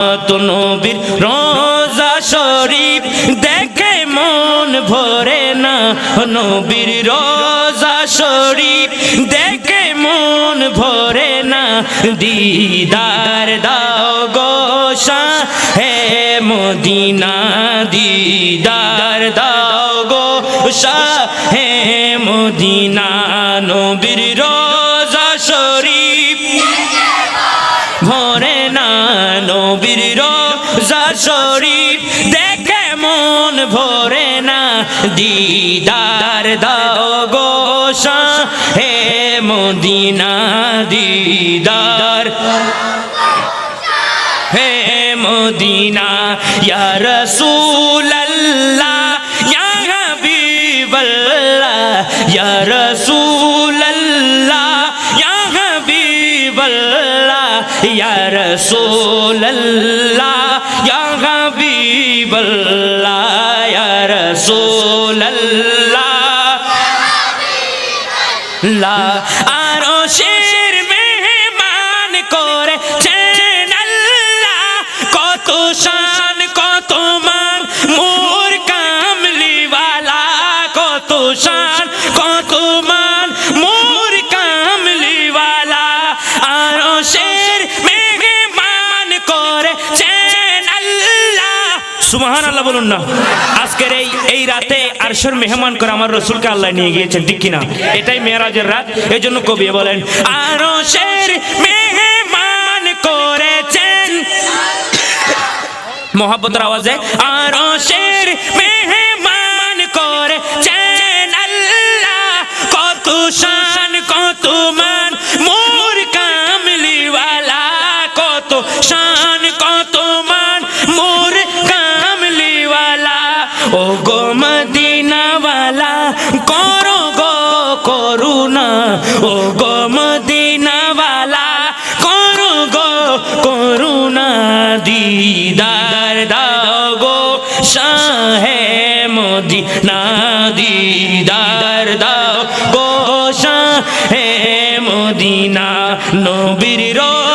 নবীর রোজা শরীফ দেখে মন ভরে না। নবীর রোজা শরীফ দেখে মন ভরে না। দিদার দাও গোসা হে মদিনা, দিদার দাও গোসা হে মদিনা। নবীর শরীফ দেখে মন ভরে না। দিদার দাও গোসা হে মদিনা দিদার। হে মদিনা, ইয়া ইয়া হাবিবাল্লাহ ইয়া হাবিবাল্লাহ, ইয়া রাসূলুল্লাহ ইয়া হাবিবাল্লাহ ইয়া রাসূলুল্লাহ লা আরশের মেহমান করে আল্লাহ সুবহান আল্লাহ বলুন না। আজকের এই এই রাতে আরশের মেহমান করে আমার রসুলকে আল্লাহ নিয়ে গিয়েছেন, ঠিক কিনা? এটাই মেয়েরাজের রাত এই জন্য কবি বলেন, আরশের মেহমান করেছেন। মোহাব্বতের আওয়াজে, আরশের মেহমান করেছেন। আল্লাহ কত শান, কত মদিনাওয়ালা করো গো করুণা, ও গো মদিনাওয়ালা করো গো করুণা, দিদার দাও শাহে মদিনা, দিদার দাও শাহে মদিনা, নবীর রোজা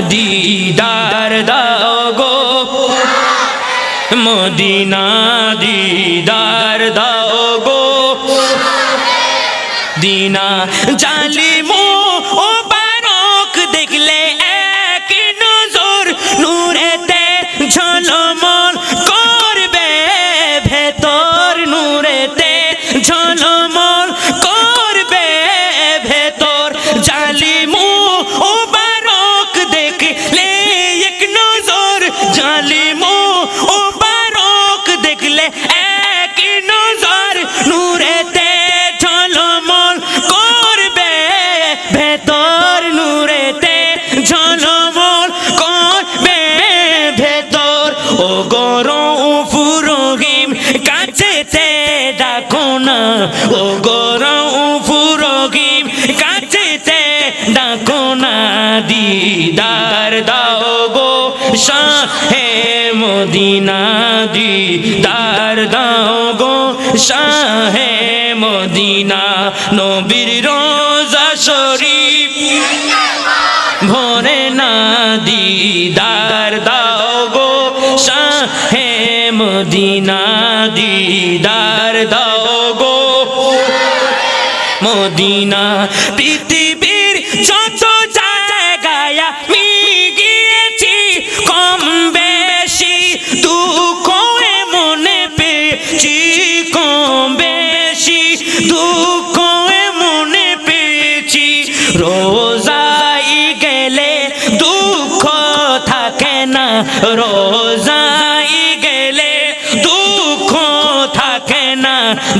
দিদার দাও গো। মদিনা দিদার দাও গো। দিনা ও গরম ফুরহিম কাছেতে ডাকো না দিদার, দাও গো শাহে মদিনা দিদার, দাও গো শাহে মদিনা নবীর রোজা শরীফ। ভরে না দিদার, দাও গো শাহে মদিনা দিদার, দাও মদিনা। পৃথিবীর যত জায়গায় আমি গিয়েছি, কম বেশি দুঃখ মনে পেয়েছি, কম বেশি দুঃখ মনে পেয়েছি। রোজাই গেলে দুঃখ থাকে না রোজাই গেলে দুঃখ থাকে না।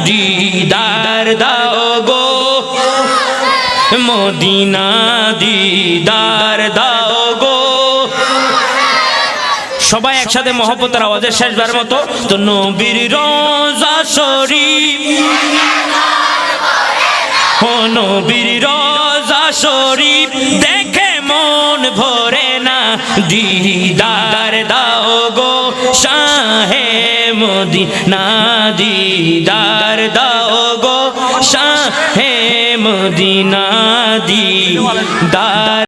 দিদার দাও গো মদিনা দিদার দাও গো। সবাই একসাথে মহব্বতের আওয়াজে শেষবার মতো, তো নবীর রোজা শরীফ। ও নবীর রোজা শরীফ, দেখে মন ভরে না। দিদার দাও গো, শাহে মদিনা দিদার দাও গো দি মদিনা দিদার